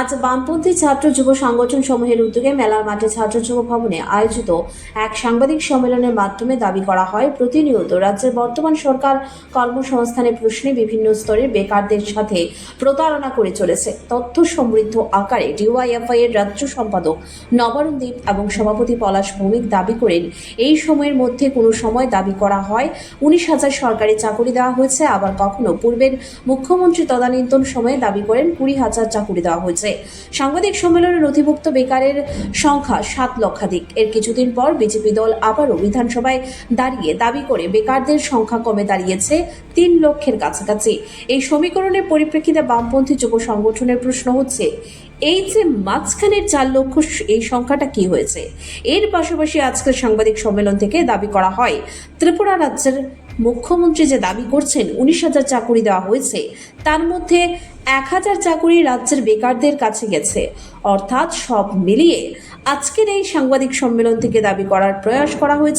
আজ বামপন্থী ছাত্র যুব সংগঠন সমূহের উদ্যোগে মেলার মাঠে ছাত্র যুব ভবনে আয়োজিত এক সাংবাদিক সম্মেলনের মাধ্যমে দাবি করা হয়, প্রতিনিয়ত রাজ্যের বর্তমান সরকার কর্মসংস্থানের প্রশ্নে বিভিন্ন স্তরের বেকারদের সাথে প্রতারণা করে চলেছে। তথ্য সমৃদ্ধ আকারে ডিওয়াইএফআই এর রাজ্য সম্পাদক নবারুণ দ্বীপ এবং সভাপতি পলাশ ভৌমিক দাবি করেন, এই সময়ের মধ্যে কোনো সময় দাবি করা হয়, উনিশ হাজার সরকারি চাকুরি দেওয়া হয়েছে, আবার কখনো পূর্বের মুখ্যমন্ত্রী তদানীন্তন সময়ে দাবি করেন কুড়ি হাজার চাকুরি দেওয়া হয়েছে। সাংবাদিক সম্মেলনে নথিভুক্ত বেকারের সংখ্যা সাত লক্ষাধিক। এর কিছুদিন পর বিজেপি দল আবারও বিধানসভায় দাঁড়িয়ে দাবি করে বেকারদের সংখ্যা কমে দাঁড়িয়েছে তিন লক্ষের কাছাকাছি। এই সমীকরণের পরিপ্রেক্ষিতে বামপন্থী যুব সংগঠনের প্রশ্ন হচ্ছে, এই যে মাঝখানের চার লক্ষ, এই সংখ্যাটা কি হয়েছে? এর পাশাপাশি আজকের সাংবাদিক সম্মেলন থেকে দাবি করা হয়, ত্রিপুরা রাজ্যের মুখ্যমন্ত্রী যে দাবি করছেন, উনিশ হাজার চাকুরি দেওয়া হয়েছে, তার মধ্যে এক হাজার চাকুরি রাজ্যের বেকারদের কাছে গেছে। অর্থাৎ সব মিলিয়ে আজকের এই সাংবাদিক সম্মেলন থেকে দাবি করার প্রয়াস করা হয়েছে।